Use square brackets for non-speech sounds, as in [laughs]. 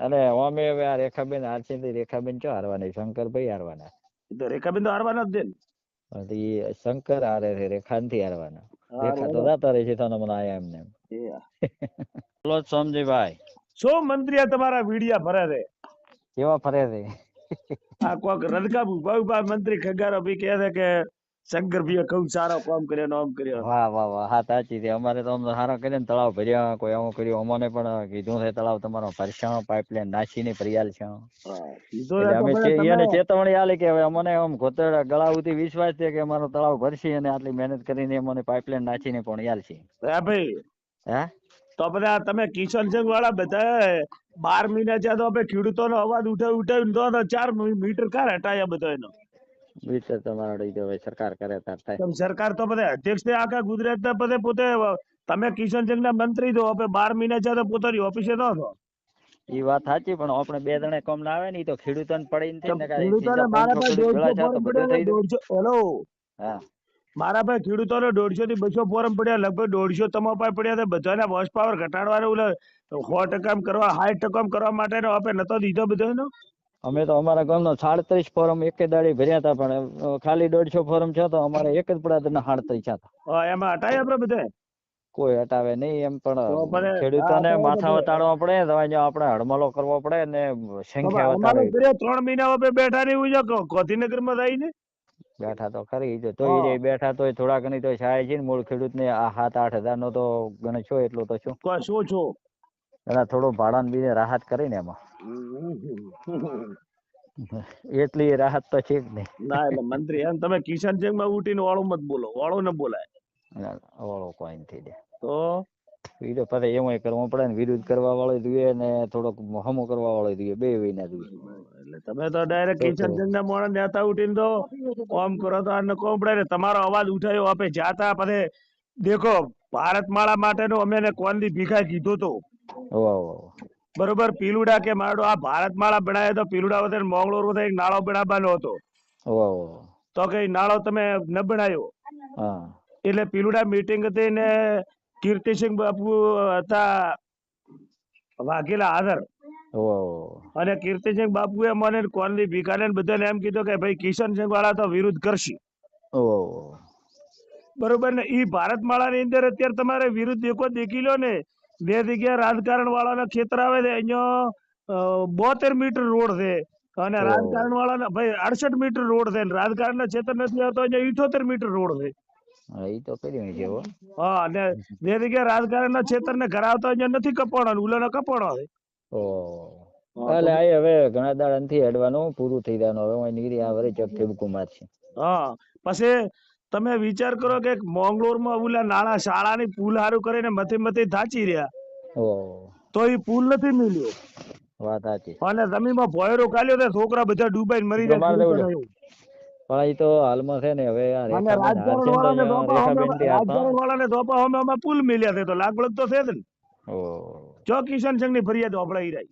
અને અમે હવે આ રેખાબેન હારશે રેખાબેન ચો હારવાના? શંકરભાઈ હારવાના. તો રેખાબેન તો હારવાના જ છે ને. શંકર હારે છે રેખા નથી હારવાના રેખા તો. જતા રહે છે તો મને આયા એમને. [laughs] બોલો સમજીભાઈ. શું મંત્રી તમારા વીડિયા ભરે છે? કેવા ફરે છે? આ કોક રદકાબુ ભાઈ મંત્રી ખગારો ભી કહે છે કે શંકર ભાઈએ ખૂબ સારો કામ કર્યો આમ કર્યો. વાહ વાહ વાહ હા સાચી છે. અમારે તો અમને સારા કરીને તળાવ ભર્યા કોઈ આવું કર્યું. અમને પણ કીધું છે તળાવ તમારો ભરશા પાઇપલાઇન નાસીને ફરિયાલ છે. અમે એને ચેતવણી આલી કે હવે અમને આમ ઘોતેડા ગળા સુધી વિશ્વાસ છે કે અમારો તળાવ ભરશે અને આટલી મહેનત કરીને અમને પાઇપલાઇન નાખીને પણ યાલશે હે ભાઈ હા? તો બધા તમે કિશનસિંહ વાળા બધા બાર મહિના જ્યાં તો આપણે ખેડૂતોનો અવાજ ઉઠાવી ઉઠાવી તો ચાર મીટર કાર હટાયા બધા એનો વિચાર તમારો રહી ગયો સરકાર કરે તાર થાય. સરકાર તો બધા અધ્યક્ષ છે આખા ગુજરાતના બધે પોતે તમે કિશનસિંહ ના મંત્રી છો આપણે બાર મહિના છે તો પોતાની ઓફિસે ન છો. એ વાત સાચી પણ આપણે બે જણે કોમ ના આવે ને તો ખેડૂતોને પડીને તો ને ખેડૂતોને મારા પાસે ખેડૂત દોઢસો બધું હેલો. હા. મારા પાસે ખેડૂતોને દોઢસો થી બસો ફોરમ પડ્યા લગભગ દોઢસો તમારા પાસે પડ્યા છે બધાના હોર્સ પાવર ઘટાડવાનું સો ટકા કરવા સાઠ ટકા કરવા માટે આપણે નતો દીધો બધાનો અમે તો અમારા ગામનો સાડત્રીસ ફોરમ એક દાડી ભર્યા હતા પણ ખાલી દોઢસો ફોરમ છે તો અમારે એક જ હતા સાડત્રીસ હતા એમાં હટાય આપણે બધે કોઈ હટાવે નહીં એમ પણ ખેડૂતોને માથા બધે. વતાડવા પડે તો અહીંયા આપણે હડમલો કરવો પડે ને સંખ્યા અમારે ત્રણ મહિના બેઠા રહી છે ગાંધીનગરમાં જઈને બેઠા તો ખરી જો તોય હા. રે બેઠા તોય થોડા ઘણી તો સહાય છે ને મૂળ ખેડૂતને આ સાત આઠ હજાર નો તો ગણશો એટલો તો શું શું છો એના થોડો ભાડા ને બીજે રાહત કરીને એમાં. એટલી રાહત તો છે જ નહીં. ના એટલે મંત્રી એમ તમે કિશનસિંહમાં ઉઠીને વાળો મત બોલો વાળો ન બોલાય. વાળો કોઈ નથી દે તો? ઈ તો એમાં કરવો પડે ને વિરોધ કરવા વાળો જોઈએ ને થોડોક હમો કરવા વાળો જોઈએ બે વિના જોઈએ. એટલે તમે તો ડાયરેક્ટ. કિશનસિંહ ના મોણ નેતા ઉઠીને તો કોમ કરો તો આને કોમ પડે ને તમારો અવાજ ઉઠાયો આપે. જાતા પછી દેખો ભારત માળા માટેનો અમે કોનથી ભીખા કીધું તો. બરોબર પીલુડા કે મારો આ ભારતમાળા બનાવ્યો તો પીલુડા વખતે મોંગળોર વખતે એક નાળો બનાવવાનો હતો. તો કે નાળો તમે ન બનાવ્યો એટલે પીલુડા મીટિંગ હતી ને કીર્તિસિંહ બાપુ હતા વાઘેલા હાજર. અને કીર્તિસિંહ બાપુએ મને કોનલી ભીખાને બધાને એમ કીધું કે ભાઈ કિશનસિંહ વાળા તો વિરુદ્ધ કરશે. બરોબર ને ઈ ભારતમાળા ની અંદર અત્યારે તમારે વિરુદ્ધ દેખો દેખી લો ને બે જગ્યા રાજકારણ વાળાના ખેતર આવે છે. અહીંયા બોતેર મીટર રોડ છે. અને રાજકારણ વાળાના ભાઈ અડસઠ મીટર રોડ છે. રાજકારણ ના ક્ષેત્ર નથી આવતો અહીંયા ઇઠોતેર મીટર રોડ છે. હા તો કર્યું છે હા. અને બે જગ્યા રાજકારણ ના ક્ષેત્ર ને ઘર આવતા અહીંયા નથી કપાણો ઉલાનો કપાણો છે. ઓહો. એટલે આ હવે ઘણા દાડા થી હેડવાનું પૂરું થઈ જવાનું. હવે નીકળી આ વરે ચક ઠેબકુ મારશે હા પછી તમે વિચાર કરો કે મોંગલોરમાં ઓલા નાણા શાળાની પુલ હારું કરીને મથે મથે થાચી રહ્યા. તો એ પુલ નથી મિલ્યો વાત સાચી. અને જમીનમાં ભોયરો કાલ્યો તો છોકરા બધા ડૂબાઈને મરી એવું. પણ એ તો હાલમાં છે ને હવે રાજકારણ ધોપા ધોપા અમે પુલ મિલ્યા છે તો લાગવળગ તો છે જ ને. જો કિશન સિંહની ફરિયાદ હોભળાઈ રહી.